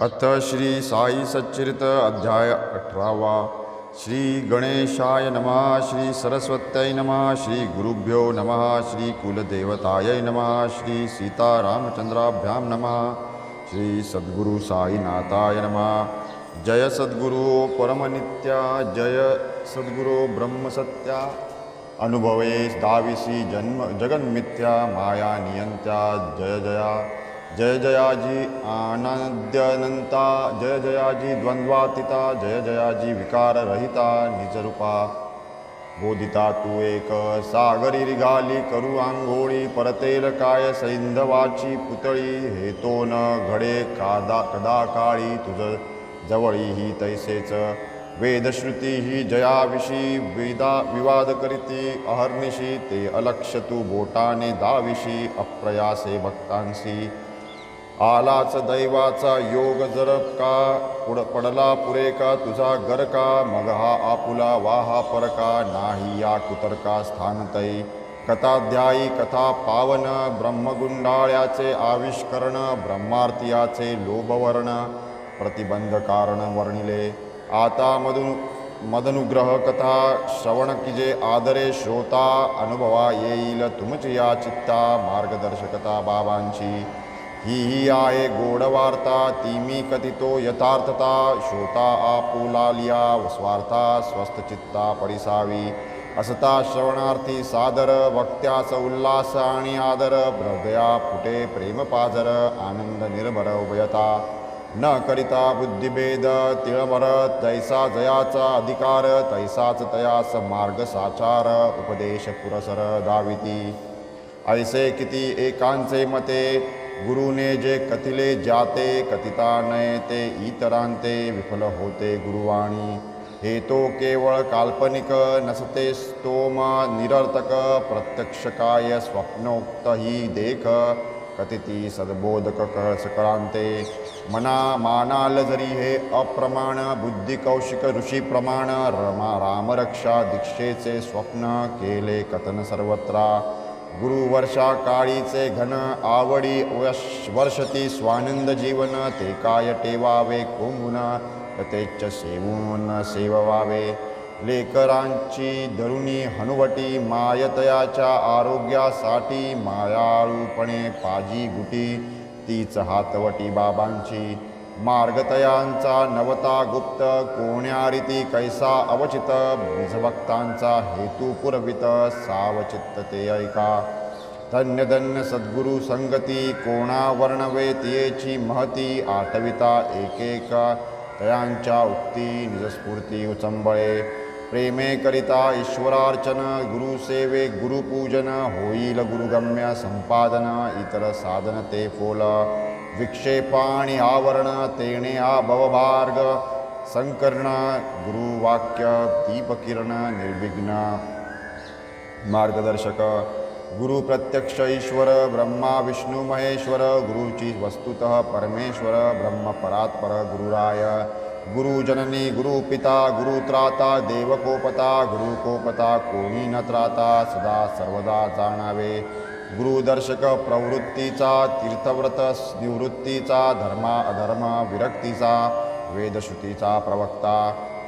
अथ श्री साई सच्चरित अध्याय अठरावा। श्री गणेशाय नमः श्री सरस्वत्यै नमः श्री गुरुभ्यो नमः श्री कुलदेवतायै नमः श्री सीतारामचंद्राभ्यां नमः श्री सद्गुरु साईनाथाय नमः। जय सद्गुरु परमनित्या जय सद्गुरु ब्रह्मसत्या। अनुभवे दाविसी जन्म जगन्मिथ्या माया नियंत्या जय जया। जय जयाजी आनंद्यनंता जय जयाजी द्वंद्वातीता जय जयाजी विकाररहिता निजरूपा। बोधिता तू एक सागरी रिघाली करू आंघोळी परतेल काय सैंधवाची पुतळी हेतो न घडे कादा कदा काळी तुझ जवळी ही तैसेच। वेदश्रुती ही जयाविषी वेदा विवाद करीती अहर्निशी ते अलक्ष तू बोटाने दाविशी अप्रयासे भक्तांशी। आलाच दैवाचा योग जरप का? पुड पडला पुरे का? तुझा गर का? मग हा आपुला वाहा परका नाही या कुतर्का स्थानतै. कथाध्यायी कथा पावन ब्रह्मगुंडाळ्याचे आविष्करण ब्रह्मार्तियाचे लोभवर्ण प्रतिबंध कारण वर्णिले. आता मधु मदनुग्रह कथा श्रवण किजे आदरे श्रोता अनुभवा येईल तुमची या चित्ता मार्गदर्शकता बाबांची. ही ही आहे गोडवार्ता ती मी कथितो यथार्थता श्रोता आपुलालिया स्वार्था स्वस्थचित्ता परिसावी असता श्रवणार्थी सादर वक्त्यास उल्लास आणि आदर हृदया फुटे प्रेम पाजर आनंद निर्भर उभयता। न करिता बुद्धिभेद तिळभर तैसा जयाचा अधिकार तैसाच तयास मार्ग साचार उपदेश पुरसर दाविती। ऐसे किती एकांचे मते गुरुने जे कथिले जाते कथिता नयते ते इतरांते विफल होते गुरुवाणी. हे तो केवळ काल्पनिक नसते स्तोम निरर्थक प्रत्यक्ष काय स्वप्नोक्त ही देख. कथिती सद्बोधक क सकळांते मना मानाल जरी हे अप्रमाण बुद्धिकौशिक ऋषीप्रमाण रमा रामरक्षा दीक्षेचे स्वप्न केले कथन सर्वत्रा. गुरुवर्षा काळीचे घन आवडी वर्षती स्वानंद जीवन ते काय टेवावे कोंबून तेच सेवून सेववावे. लेकरांची धरुणी हनुवटी मायतयाच्या आरोग्यासाठी मायाळूपणे पाजी गुटी तीच हातवटी बाबांची. मार्गतयांचा नवता गुप्त कोण्यारीती कैसा अवचित? बीजभक्तांचा हेतू पुरवित सावचित्त ते ऐका. धन्यधन्य सद्गुरु संगती कोणा वर्णवे तियेची महती? आठविता एकेक तयांच्या उक्ती निजस्फूर्ती उचंबळे. प्रेमे करिता ईश्वरार्चन गुरुसेवे गुरुपूजन होईल गुरुगम्य संपादन इतर साधन ते फोल. विक्षेपाणी आवरण तेणे आ भवभार्ग संकर्ण गुरुवाक्य दीपकिरण निर्विघ्न। मार्गदर्शक गुरु प्रत्यक्ष ईश्वर ब्रह्मा विष्णू महेश्वर गुरुची वस्तुत परमेश्वर ब्रह्म परात्पर गुरुराय। गुरुजननी गुरुपिता गुरुत्राता देवकोपता गुरुकोपता कोणी न त्राता सदा सर्वदा जाणावे। गुरुदर्शक प्रवृत्तीचा तीर्थव्रत निवृत्तीचा धर्मा अधर्म विरक्तीचा वेदश्रुतीचा प्रवक्ता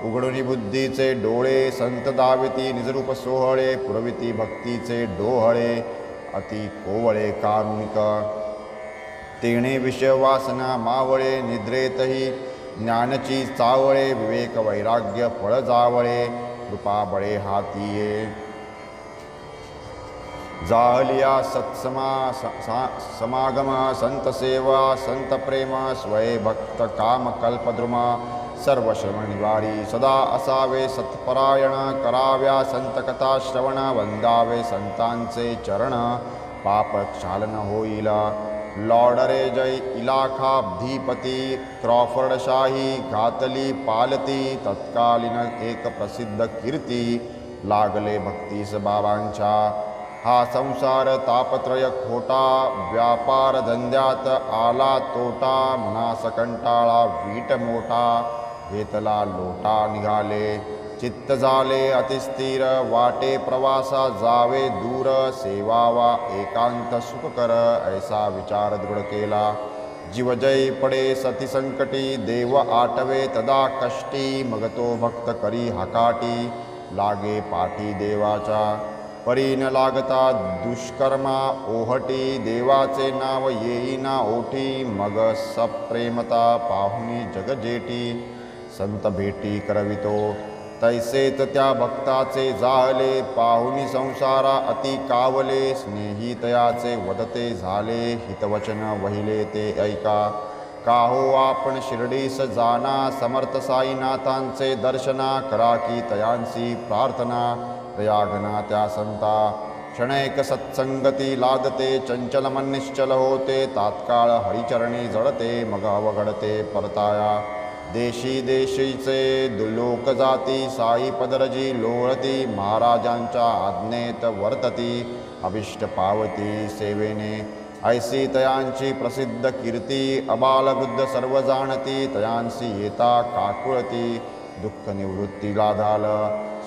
उघडुनी बुद्धीचे डोळे संत दाविती निजरूप सोहळे पुरविती भक्तीचे डोहळे अति कोवळे कारुणिक. तेणे विषयवासना मावळे निद्रेतही ज्ञानची चावळे विवेक वैराग्य फळ जावळे कृपा बळे हातीये. जाहलिया सत्समा स- सा- समागम संतसेवा संतप्रेम संत स्वय भक्त काम कल्पद्रुम निवारी सदा असावे सत्परायण कराव्या संतकथा श्रवण वंदावे संतांचे चरण पापक्षालन होईल. लॉडरे जय इलाखाब्धीपती क्रॉफर्डशाही घातली पालती तत्कालीन एक प्रसिद्ध कीर्ती लागले भक्तीस बाबांच्या हा संसार तापत्रय खोटा व्यापार धंद्यात आला तोटा मनास कंटाळा वीट मोठा घेतला लोटा निघाले चित्त झाले अतिस्थिर वाटे प्रवासा जावे दूर सेवावा एकांत सुखकर ऐसा विचार दृढ केला. जीवजय पडे सती संकटी देव आटवे तदा कष्टी मगतो भक्त करी हकाटी लागे पाठी देवाचा. परी न लागता दुष्कर्मा ओहटी देवाचे नाव येईना ओठी मग सप्रेमता पाहुनी जगजेटी संत भेटी करवितो. तैसेत त्या भक्ताचे जाहले पाहुनी संसारा अति कावले स्नेही तयाचे वदते झाले हितवचन वहिले ते ऐका. काहो आपण शिर्डीस जाना समर्थ साईनाथांचे दर्शना करा की तयांसी प्रार्थना. प्रयागना त्या संता क्षणैक सत्संगती लादते चंचलमनिश्चल होते तात्काळ हरिचरणी जळते मग अवघडते परताया। देशी देशीचे दुलोक जाती साई पदरजी लोळती महाराजांच्या आज्ञेत वर्तती अभिष्ट पावती सेवेने। ऐसी तयांची प्रसिद्ध कीर्ती अबालवृद्ध सर्व जाणती तयांसी येता काकुळती दुःख निवृत्ती लाधाल।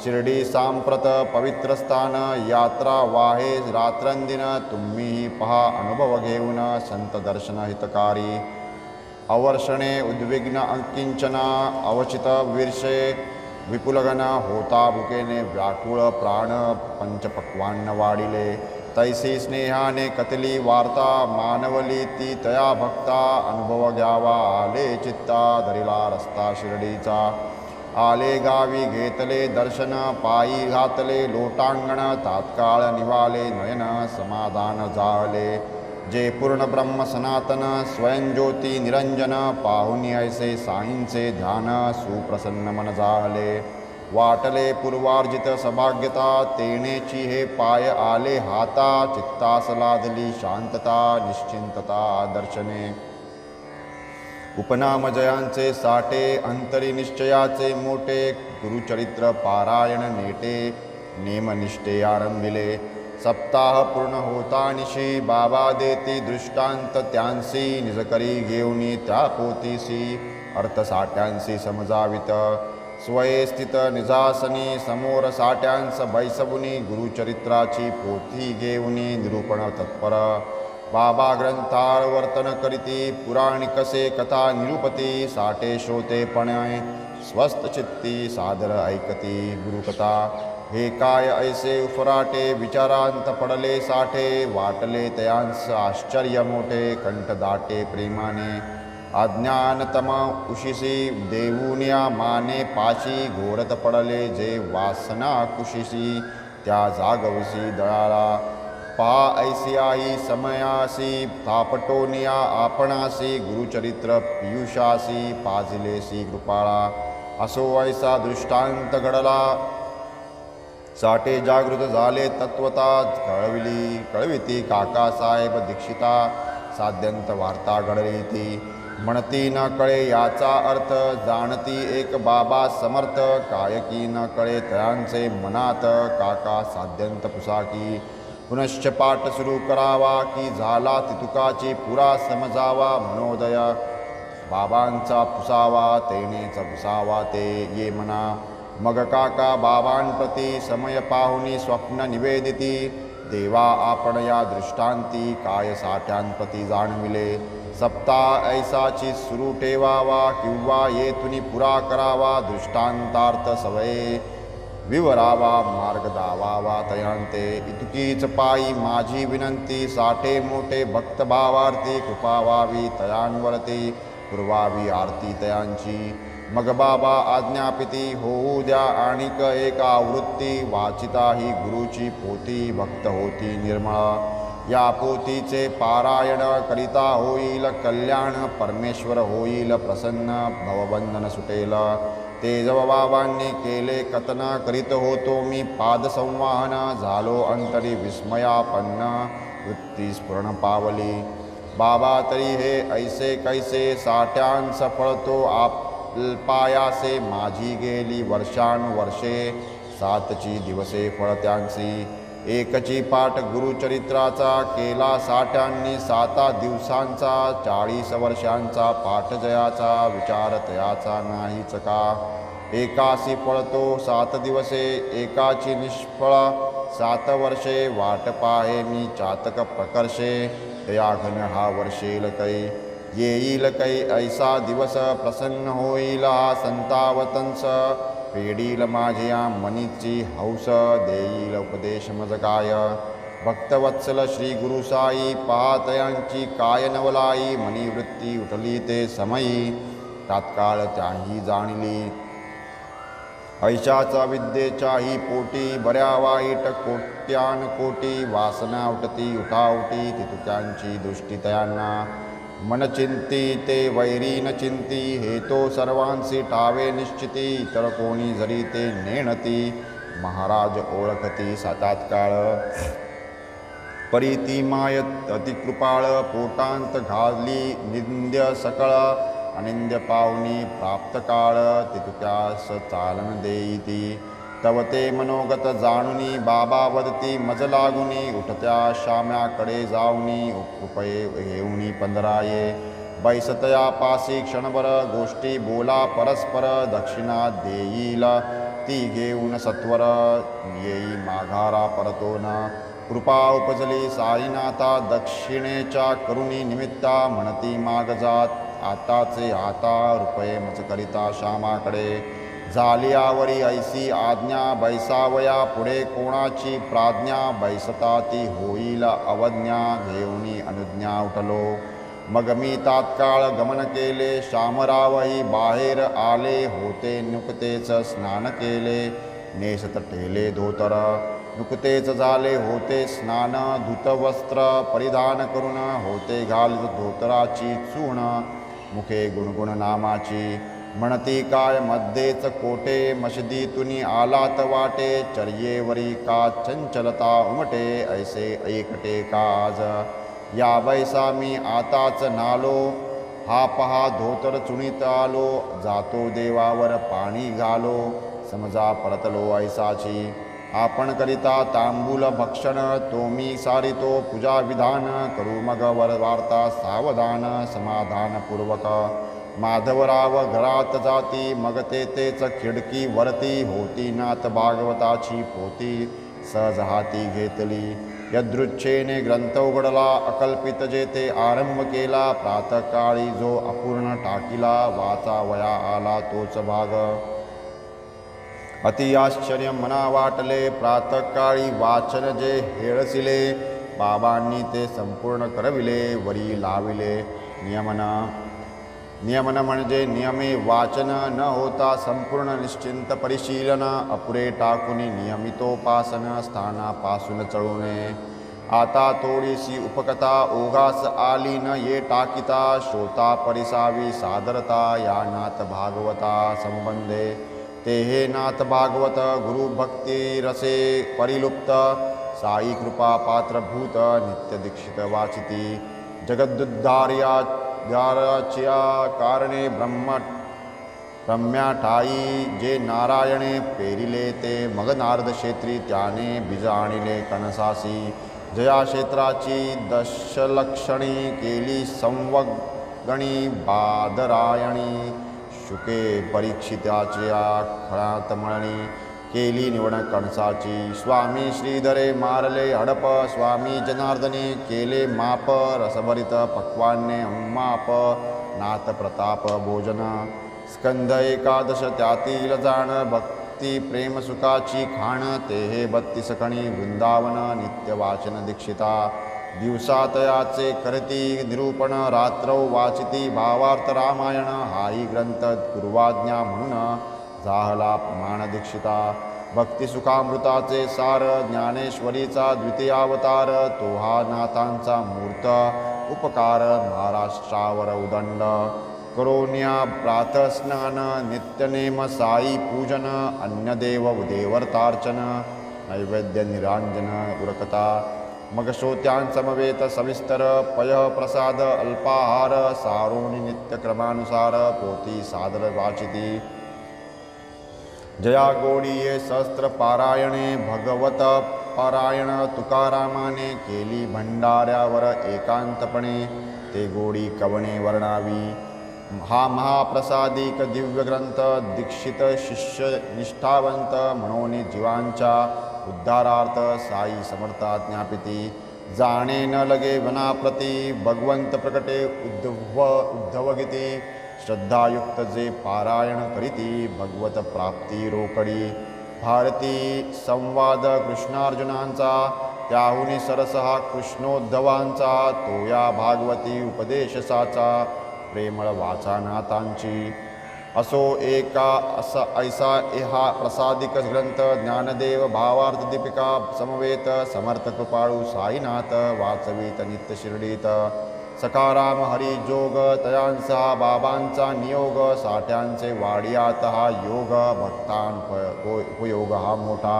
शिर्डी सांप्रत पवित्र स्थान यात्रा वाहे रात्रंदिन तुम्हीही पहा अनुभव घेऊन संत दर्शन हितकारी. अवर्षणे उद्विग्न अंकिंचना अवचित वीर्षे विपुलगण होता भुकेने व्याकुळ प्राण पंचपक्वान्न वाढिले तैसी स्नेहाने कतली वार्ता मानवली ती तया भक्ता अनुभव घ्यावा आले चित्ता धरिला रस्ता शिर्डीचा. आले गावी घेतले दर्शन पायी घातले लोटांगण तात्काळ निवाले नयन समाधान जाळले जे पूर्ण ब्रह्म सनातन स्वयंज्योती निरंजन पाहुनी ऐसे साईंचे ध्यान सुप्रसन्न मन जाहले वाटले पूर्वार्जित सभाग्यता तेणेची हे पाय आले हाता चित्तास लादली शांतता निश्चिंतता दर्शने. उपनाम जयांचे साठे अंतरी निश्चयाचे मोठे गुरुचरित्र पारायण नेटे नेमनिष्ठे आरंभिले. सप्ताह पूर्ण होता निशी बाबा देती दृष्टांत त्यांसी निजकरी घेऊनी त्या पोतीसी अर्थसाठ्यांसी समजावित. स्वये स्थित निजासनी समोर साठ्यांस बैसबुनी गुरुचरित्राची पोथी घेऊनी निरूपण तत्पर. बाबा ग्रंथाळ वर्तन करीती पुराणी कसे कथा निरुपती साठे श्रोतेपणे स्वस्थ चित्ती सादर ऐकती गुरुकथा. हे काय ऐसे उफराटे विचारांत पडले साठे वाटले तयांस आश्चर्य मोठे कंठ दाटे प्रेमाने. अज्ञानतम उशिसी देऊनिया माने पाशी घोरत पडले जे वासना कुशिसी. त्या जागवसी दळाला पा ऐसी आई समयासी तापटोनिया आपणासी गुरुचरित्र पियुषासी पाजिलेसी कृपाळा असो ऐसा दृष्टांत घडला. साठे जागृत झाले तत्वता कळविली कळविती काकासाहेब दीक्षिता साध्यंत वार्ता घडली ती म्हणती न कळे याचा अर्थ जाणती एक बाबा समर्थ कायकी न कळे तयांचे मनात काका साध्यंत पुसाकी. पुनश्च पाठ सुरू करावा की झाला तितुकाची पुरा समजावा मनोदय. बाबांचा पुसावा तेनेच पुसावा ते ये म्हणा मग काका बाबांप्रती समय पाहुनी स्वप्न निवेदिती. देवा आपण या दृष्टांती काय साठ्यांप्रती जाणविले. सप्ताह ऐसाची सुरू ठेवावा किंवा येथुनी पुरा करावा दृष्टांतार्थ सवये. विवरावा मार्ग दावावा तयांते. इतुकीच पायी माझी विनंती साठे मोठे भक्त भावार्थी कृपा व्हावी तयांवरती पुरवावी आरती तयांची. मग बाबा आज्ञापिती होऊ द्या आणिक एका आवृत्ती वाचिता ही गुरुची पोती भक्त होती निर्मळ. या पोतीचे पारायण करिता होईल कल्याण परमेश्वर होईल प्रसन्न भवबंधन सुटेल. तेजबाबांनी केले कथना करीत होतो मी. पादसंवाहन झालो अंतरी विस्मयापन्न वृत्ती स्फुरण पावली बाबा तरी हे ऐसे कैसे साठ्यान सफळतो आपल्पायासे माझी गेली वर्षानुवर्षे. सातची दिवसे फळत्यांसी एकची पाठ गुरुचरित्राचा केला साठ्यांनी साता दिवसांचा चाळीस वर्षांचा पाठ जयाचा विचार तयाचा नाहीच का? एकासी पळतो सात दिवसे एकाची निष्फळ सात वर्षे वाट पाहे मी चातक प्रकर्षे तया घन हा वर्षेल कै येईल कै ऐसा दिवस प्रसन्न होईल हा संतावतंस फेडील माझ्या मनीची हौस देईल उपदेश मज काय भक्तवत्सल श्री गुरुसाई पाहतयांची काय नवलाई मनीवृत्ती उठली ते समयी। तात्काळ त्याही जाणली। ऐशाचा विद्येच्याही पोटी बऱ्या वाईट कोट्यान कोटी वासना उठती उठावटी तितुक्यांची दृष्टी तयांना। मन चिंती ते वैरी न चिंती हेतो सर्वांसी टावे निश्चिती इतर कोणी जरी ते नेणती महाराज ओळखती सातात काळ. परीती मायत अतिकृपाळ पोटांत घाली निंद्य सकळ अनिंद्य पावनी प्राप्त काळ तितुक्यास चालन देईती. तव ते मनोगत जाणुनी बाबा वदती मज लागुनी उठत्या श्याम्याकडे जाऊनी उपये घेऊनी पंधराये। बैसतया पासी क्षणभर गोष्टी बोला परस्पर दक्षिणा देईल ती घेऊन सत्वर येई माघारा परतोन। कृपा उपजली साईनाथा दक्षिणेच्या करुणी निमित्ता म्हणती मागजात आताचे आता रुपये मच करिता श्यामाकडे। झालियावरी ऐसी आज्ञा बैसावया पुढे कोणाची प्राज्ञा बैसता ती होईल अवज्ञा घेऊनी अनुज्ञा उठलो. मग मी तात्काळ गमन केले शामरावही बाहेर आले होते नुकतेच स्नान केले. नेसत ठेले धोतर नुकतेच झाले होते स्नान. धुतवस्त्र परिधान करून होते घालित धोतराची चूण मुखे गुणगुण नामाची म्हणती काय मध्येच कोटे मशदीतुनी आलात वाटे चर्येवरी का चंचलता उमटे ऐसे ऐकटे काज. या बैसा मी आताच नालो हा पहा धोतर चुणीत आलो जातो देवावर पाणी घालो समजा परतलो ऐसाची. आपण करिता तांबूल भक्षण तो मी सारितो पूजा विधान करू मग वर वार्ता सावधान समाधानपूर्वक. माधवराव घरात जाती मग ते तेच खिडकी वरती होती नाथ भागवताची पोती. सहज हाती घेतली. यदृच्छेने ग्रंथ उघडला अकल्पित जेते आरंभ केला प्रातकाळी जो अपूर्ण टाकिला वाचा वया आला तोच भाग. अति आश्चर्य मना वाटले प्रातकाळी वाचन जे हेळसिले बाबांनी ते संपूर्ण करविले वरी लाविले नियमन. नियमन म्हणजे नियमे वाचन न होता संपूर्ण निश्चिंत परिशीलन अपुरे टाकुनी नियमितोपासन स्थानापासून चळूने। आता थोडीशी उपकथा ओघास आली न ये टाकिता श्रोता परिसावी सादरता या नाथ भागवता संबंधे। ते हे नाथ भागवत गुरुभक्तिरसे परिलुप्त साई कृपा पात्रभूत नित्य दीक्षित वाचिती। जगदुद्धार्या ध्याराच्या कारणे ब्रह्म रम्या ठाई जे नारायणे पेरिले ते मग नारद क्षेत्री त्याने बीज आणिले कणसासी जया क्षेत्राची दशलक्षणी केली संवगणी बादरायणी शुके परीक्षिताच्या खळातमळणी केली निवड कणसाची. स्वामी श्रीधरे मारले हडप स्वामी जनार्दने केले माप रसभरित पक्वान्ने माप नाथ प्रताप भोजन. स्कंद एकादश त्यातील जाण भक्ती प्रेम सुखाची खाण ते हे बत्तीस खणी वृंदावन नित्य वाचन दीक्षिता. दिवसातयाचे करती निरूपण रात्रौ वाचिती भावार्थ रामायण हाही ग्रंथ गुरुवाज्ञा म्हणून. जाहला मानदीक्षिता भक्तिसुखामृताचे सार ज्ञानेश्वरीचा द्वितीयावतार तो हा नाथांचा मूर्त उपकार महाराष्ट्रावर उदंड। करोन्या प्रातस्नान नित्यनेम साई पूजन अन्यदेव देवर्तार्चन नैवेद्य निरांजन उरकता मगश्रोत्यांसमवेत सविस्तर पय प्रसाद अल्पाहार सारोणी नित्यक्रमानुसार पोती सादर वाचिती। जया गोडीये सहस्त्र पारायणे भगवत पारायण तुकारामाने केली भंडाऱ्यावर एकांतपणे. ते गोडी कवणे वर्णावी. हा महाप्रसादिक दिव्य ग्रंथ दीक्षित शिष्य निष्ठावंत म्हणून जीवांच्या उद्धारार्थ साई समर्था ज्ञापिती जाणे न लगे वनाप्रती भगवंत प्रकटे उद्धव उद्धवगीती. श्रद्धायुक्त जे पारायण करीती भगवत प्राप्ती रोकडी. भारती संवाद कृष्णार्जुनांचा त्याहुनी सरस हा कृष्णोद्धवांचा तो या भागवती उपदेशसाचा प्रेमळ वाचानाथांची. असो एका असा ऐसा एहा प्रसादिक ग्रंथ ज्ञानदेव भावार्थ दीपिका समवेत समर्थ कृपाळू साईनाथ वाचवीत नित्य शिर्डीत. सकाराम हरी जोग तयांचा बाबांचा नियोग साठ्यांचे वाडियात हा योग भक्तां उपयोग हा मोठा.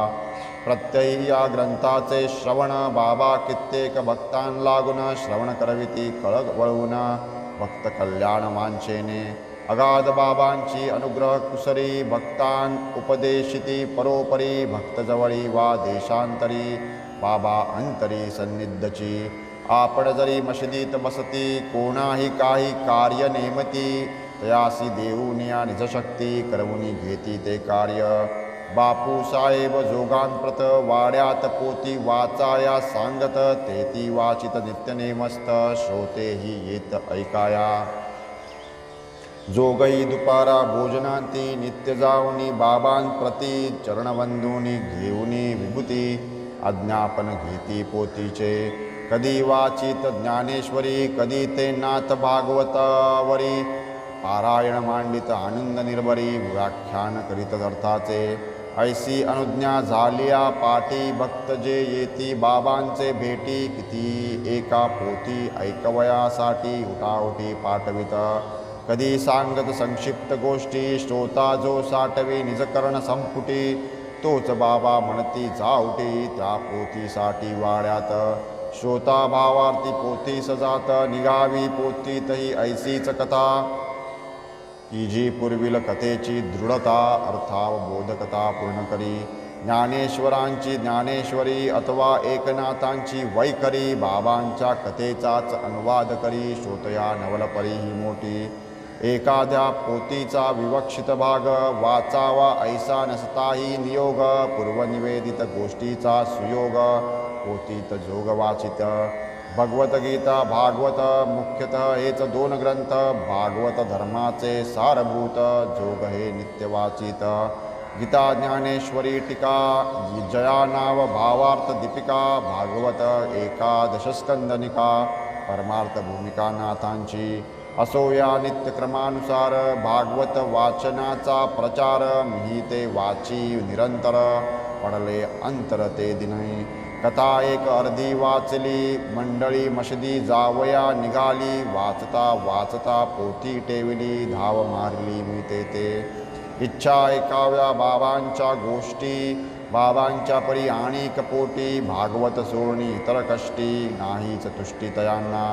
प्रत्ययी या ग्रंथाचे श्रवण बाबा कित्येक भक्तां लागून श्रवण करविती कळग वळवून भक्त कल्याण वांछेने अगाध बाबांची अनुग्रह कुसरी भक्तान उपदेशिती परोपरी भक्तजवळी वा देशांतरी बाबा अंतरी सन्निद्धची. आपण जरी मशिदीत बसती कोणाही काही कार्य नेमती तयासी देऊनिया निजशक्ती करवणी घेती ते कार्य. बापू साहेब जोगांप्रत वाड्यात पोती वाचाया सांगत तेती वाचित नित्यनेमस्त श्रोतेही येत ऐकाया. जोगई दुपारा भोजनांती नित्य जाऊनी बाबांप्रती चरणबंधूनी घेऊनी विभूती अज्ञापन घेती पोतीचे. कधी वाचित ज्ञानेश्वरी कधी ते नाथ भागवतावरी. पारायण मांडित आनंद निर्भरी व्याख्यान करीत अर्थाचे. ऐसी अनुज्ञा झालिया पाटी भक्त जे येती बाबांचे भेटी किती एका पोती ऐकवयासाठी उठाउठी पाठवित. कधी सांगत संक्षिप्त गोष्टी श्रोता जो साठवी निजकर्ण संपुटी तोच बाबा म्हणती जाऊटी त्या पोतीसाठी वाड्यात. श्रोता भावार्थी पोथी सजात निघावी पोथीतही ऐसीच कथा। की जी पूर्वील कथेची दृढता अर्थावबोधकता पूर्ण करी। ज्ञानेश्वरांची ज्ञानेश्वरी अथवा एकनाथांची वैखरी बाबांच्या कथेचाच अनुवाद करी श्रोतया नवलपरी ही मोठी। एखाद्या पोतीचा विवक्षित भाग वाचावा ऐसा नसताही नियोग पूर्वनिवेदित गोष्टीचा सुयोग। पोतीत जोगवाचित भगवतगीता भागवत मुख्यतः हेच दोन ग्रंथ भागवत धर्माचे सारभूत जोग हे नित्यवाचित। गीता ज्ञानेश्वरी टीका जया नाव भावार्थ दीपिका भागवत एकादशस्कंदनिका परमार्थ भूमिका नाथांची असो या नित्यक्रमानुसार भागवत वाचनाचा प्रचार मी ते वाची निरंतर पडले अंतर ते दिनही। कथा एक अर्धी वाचली मंडळी मशदी जावया निघाली वाचता वाचता पोथी टेवली धाव मारली मी तेथे इच्छा ऐकाव्या बाबांच्या गोष्टी बाबांच्या परी आणि कपोटी भागवत सोडणी इतर कष्टी नाहीच तुष्टी तयांना.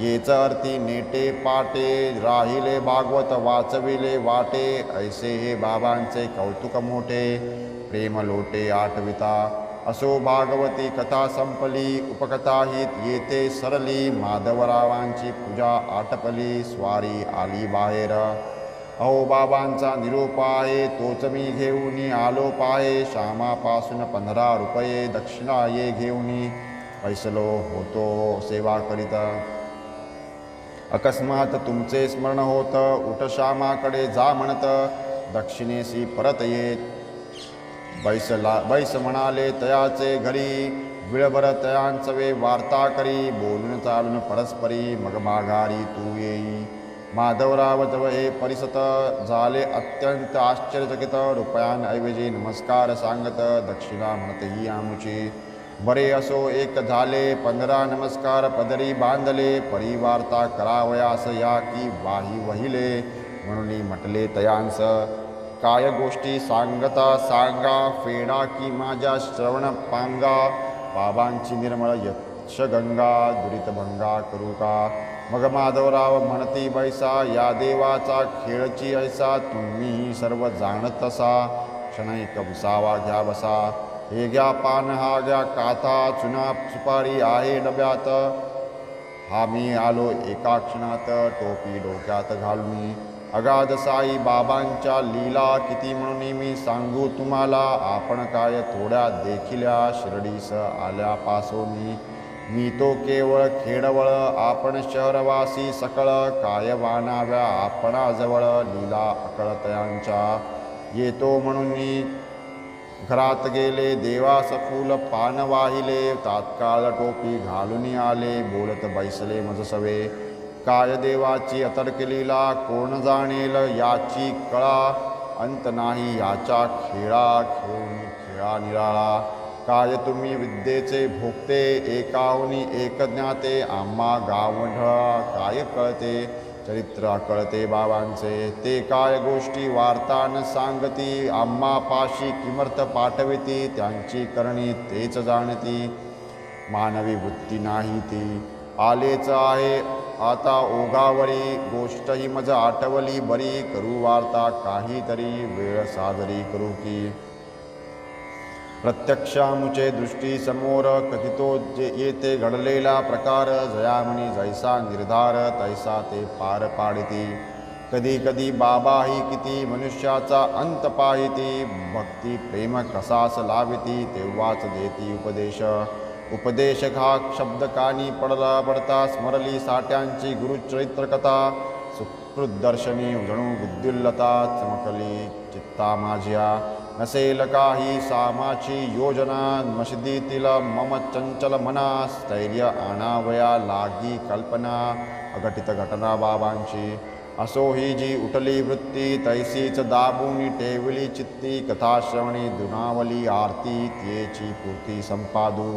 येच अर्थी नेटे पाटे राहिले भागवत वाचविले वाटे ऐसे हे बाबांचे कौतुक मोठे प्रेम लोटे आठविता. असो भागवती कथा संपली उपकथाहित येते सरली माधवरावांची पूजा आटपली स्वारी आली बाहेर. अहो बाबांचा निरोप आहे तोच मी घेऊन आलो पाहे श्यामापासून पंधरा रुपये दक्षिणा ये घेऊन पैसलो होतो सेवा करीता. अकस्मात तुमचे स्मरण होत उठ श्यामाकडे जा म्हणत दक्षिणेशी परत येत. बैसला बैस म्हणाले तयाचे घरी विळभर तयांचवे वार्ता करी बोलून चालून परस्परी मग माघारी तू येई. माधवराव जवळ हे परिसत झाले अत्यंत आश्चर्यचकित रुपयांऐवजी नमस्कार सांगत दक्षिणा म्हणतही आमुची. बरे असो एक झाले पंधरा नमस्कार पदरी बांधले परिवार्ता करावयास या की वाही वहिले. म्हणून म्हटले तयांस काय गोष्टी सांगता सांगा फेडा की माझ्या श्रवण पांगा बाबांची निर्मळ यक्षगंगा दुरितभंगा करू का? मग माधवराव म्हणती बैसा या देवाचा खेळची ऐसा तुम्ही सर्व जाणतसा क्षणैक विसावा घ्या बसा. हे घ्या पान हा घ्या काथा चुना सुपारी आहे डब्यात. हा मी आलो एका क्षणात टोपी डोक्यात घालून. अगाध साई बाबांच्या लीला किती म्हणून मी सांगू तुम्हाला? आपण काय थोड्या देखिल्या शिर्डीस आल्यापासून? मी तो केवळ खेडवळ आपण शहरवासी सकळ काय वानाव्या आपणाजवळ? लीला अकळतयांच्या येतो म्हणून घरात गेले देवास फूल पान वाहिले तात्काळ टोपी घालून आले बोलत बैसले मज सवे काय देवाची अतर्क लीला कोण जाणेल? याची कळा. अंत नाही. याच्या खेळा खेळून खेळा निराळा. काय तुम्ही विद्येचे भोगते? एकाहुनी एक ज्ञाते. आम्हा गावढळा काय कळते? चरित्र कळते बाबांचे. ते काय गोष्टी वार्ता न सांगती? आम्हा पाशी किमर्थ पाठविती? त्यांची करणी तेच जाणती. मानवी वृत्ती नाही ती. आलेच आहे. आता ओघावरी गोष्टही मज आठवली. बरी करू वार्ता काहीतरी वेळ साजरी करू की. प्रत्यक्षामुचे दृष्टी समोर कथितो जे येते घडलेला प्रकार. जयामणी जैसा निर्धार तैसा ते पार पाडिती. कधी कधी बाबाही किती मनुष्याचा अंत पाहिती. भक्ती प्रेम कसास लाविती तेव्हाच देती उपदेश. उपदेशक हा शब्द कानी पडला पडता स्मरली साठ्यांची गुरुचरित्रकथा सुकृदर्शनी जणू विद्युल्लता चमकली चित्ता माझ्या नसेल काही सामाची योजना मशिदीतील मम चंचल मना स्थैर्य आणावया लागी कल्पना अघटित घटना बाबांची. असो ही जी उठली वृत्ती तैसीच दाबुनी टेवली चित्ती कथाश्रवणी दुनावली आरती त्येची पूर्ती संपादू.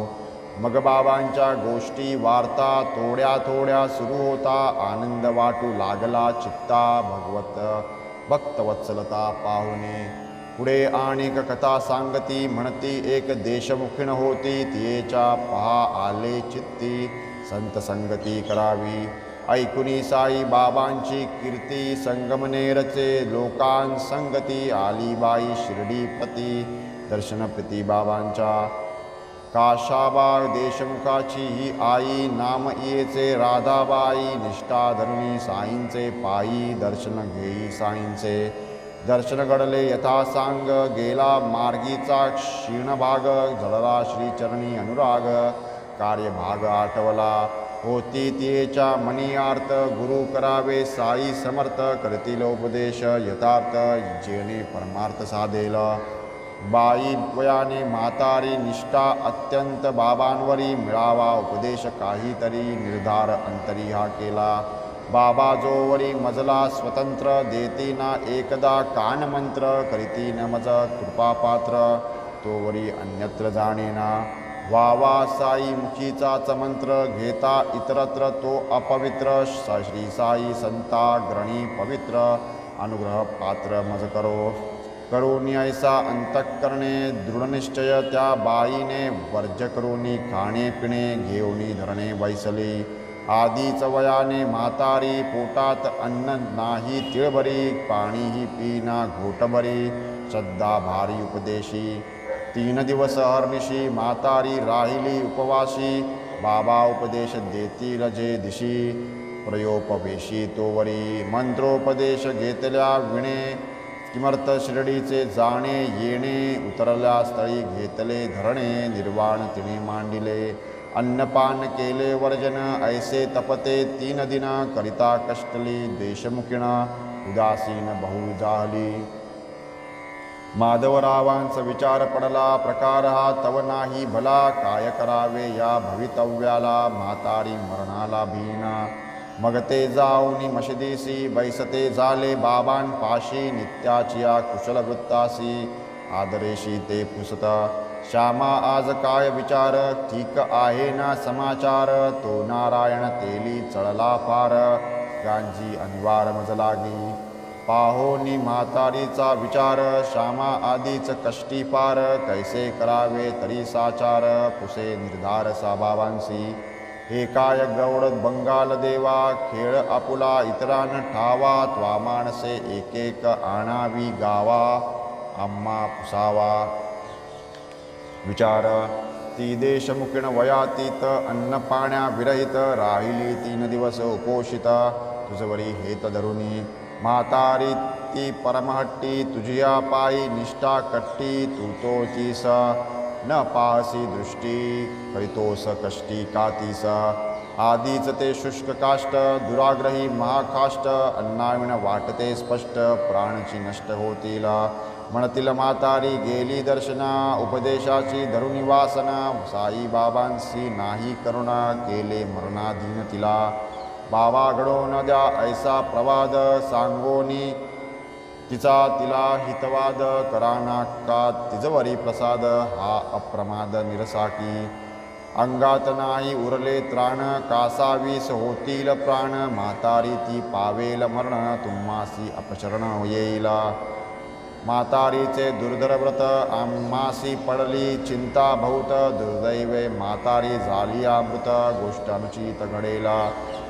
मग बाबांच्या गोष्टी वार्ता थोड्या थोड्या सुरू होता. आनंद वाटू लागला चित्ता भगवत. भक्तवत्सलता पाहुणे. पुढे अनेक कथा सांगती म्हणती एक देशमुखीण होती तियेच्या पहा आले चित्ती. संत संगती करावी. ऐकुनी साई बाबांची कीर्ती संगमनेरचे लोकांसंगती आलीबाई शिर्डीपती. दर्शनप्रिती बाबांच्या काशाबाग देशमुखाची ही आई नाम येचे राधाबाई निष्ठा धरुणी साईंचे पायी दर्शन घेई साईंचे. दर्शन घडले यथा सांग गेला मार्गीचा क्षीणभाग झळला श्रीचरणी अनुराग कार्यभाग आठवला. होती तियेच्या मनी आर्त गुरु करावे साई समर्थ करतील उपदेश यथार्थ जेणे परमार्थ साधेल. बाई वयाने म्हातारी निष्ठा अत्यंत बाबांवरी मिळावा. उपदेश काहीतरी निर्धार अंतरी हा केला. बाबा जोवरी मजला स्वतंत्र देती ना एकदा कानमंत्र करीती न मज कृपापात्र तोवरी अन्यत्र जाणेना. वावा साई मुखीचाच मंत्र घेता इतरत्र तो अपवित्र. श्री साई संता ग्रणी पवित्र. अनुग्रह पात्र मज करो. करोनी ऐसा अंतःकरणे दृढनिश्चय त्या बाईने वर्ज करोनी खाणे पिणे घेऊनी धरणे वैसली। आधीच वयाने म्हातारी पोटात अन्न नाही तिळभरी पाणीही पिना घोटभरी श्रद्धा भारी उपदेशी। तीन दिवस हरनिशी म्हातारी राहिली उपवासी बाबा उपदेश देती रजे दिशी। प्रयोपवेशी तोवरी मंत्रोपदेश घेतल्या विणे किमर्थ शिर्डीचे जाणे येणे उतरल्या स्थळी घेतले धरणे निर्वाण तिने मांडिले. अन्नपान केले वर्जन ऐसे तपते तीन दिना करिता कष्टली देशमुखिणा उदासीन बहुजाहली माधवरावांचा विचार पडला प्रकार हा तव नाही भला काय करावे या भवितव्याला म्हातारी मरणाला भीना. मग ते जाऊनी मशिदीसी बैसते झाले बाबान पाशी नित्याचिया कुशलवृत्तासी कुशल वृत्तासी आदरेशी ते पुसत. श्यामा आज काय विचार? ठीक आहे ना समाचार? तो नारायण तेली चळला पार. गांजी अनिवार मजलागी पाहो पाहोनी म्हातारीचा विचार. श्यामा आधीच कष्टी पार. कैसे करावे तरी साचार. पुसे निर्धार साबाबांसी हे काय गौड बंगाल देवा खेळ आपुला इतरान ठावा त्वा माणसे एकेक आणावी गावा आम्हा पुसावा. विचार ती देशमुखीण वयातीत अन्न पाण्या विरहित राहिली तीन दिवस उपोषित. तुझवरी हेत धरुणी म्हातारी ती परमहट्टी तुझिया पायी निष्ठा कट्टी तू तोचीस न पाहसी दृष्टी करीतोस कष्टी कातीस आधीच ते शुष्क काष्ट दुराग्रही महाकाष्ट अन्नाविण वाटते स्पष्ट प्राणची नष्ट होतील। म्हणतील म्हातारी गेली दर्शना उपदेशाची धरुणी वासना साईबाबांशी नाही करुणा केले मरणाधीन तिला। बाबा घडवून द्या ऐसा प्रवाद सांगोनी तिचा तिला हितवाद कराना का तिजवरी प्रसाद हा अप्रमाद निरसाकी. अंगात नाही उरले त्राण कासावीस होतील प्राण. म्हातारी ती पावेल मरण तुम्हासी अपशरण येईल. म्हातारीचे दुर्धर व्रत आम्हासी पडली चिंता बहुत दुर्दैवे म्हातारी झाली अमृत गोष्ट अनुचित घडेला.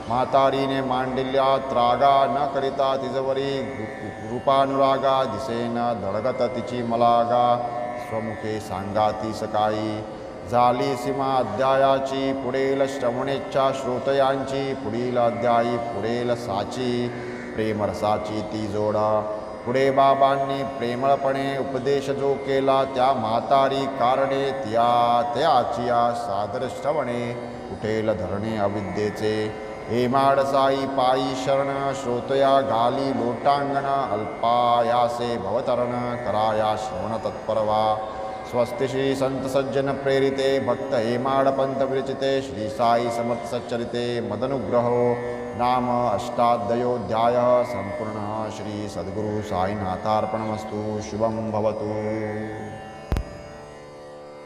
म्हातारीने मांडिल्या त्रागा न करिता तिजवरी रूपानुरागा दिसेन धडगत तिची मलागा. स्वमुखे सांगा ती सकाळी. झाली सीमा अध्यायाची पुढील श्रवणेच्छा श्रोतयांची पुढील अध्यायी पुढील साची. प्रेमरसाची ती जोडा. पुढे बाबांनी प्रेमळपणे उपदेश जो केला त्या म्हातारी कारणे त्या त्याचिया सादर श्रवणे उठेल धरणे अविद्येचे. हेमाड साई पायी शरण श्रोतया गाली लोटांगण अल्पायासे भवतरण कराया श्रवण तत्परवा। स्वस्ति श्री संत सज्जन प्रेरिते भक्त हेमाड पंत विरचिते श्री साई समर्थ सच्चरिते मदनुग्रहो। नाम अष्टाध्यायोऽध्याय सम्पूर्णः श्री सद्गुरु साईनाथार्पणमस्तु शुभं भवतु।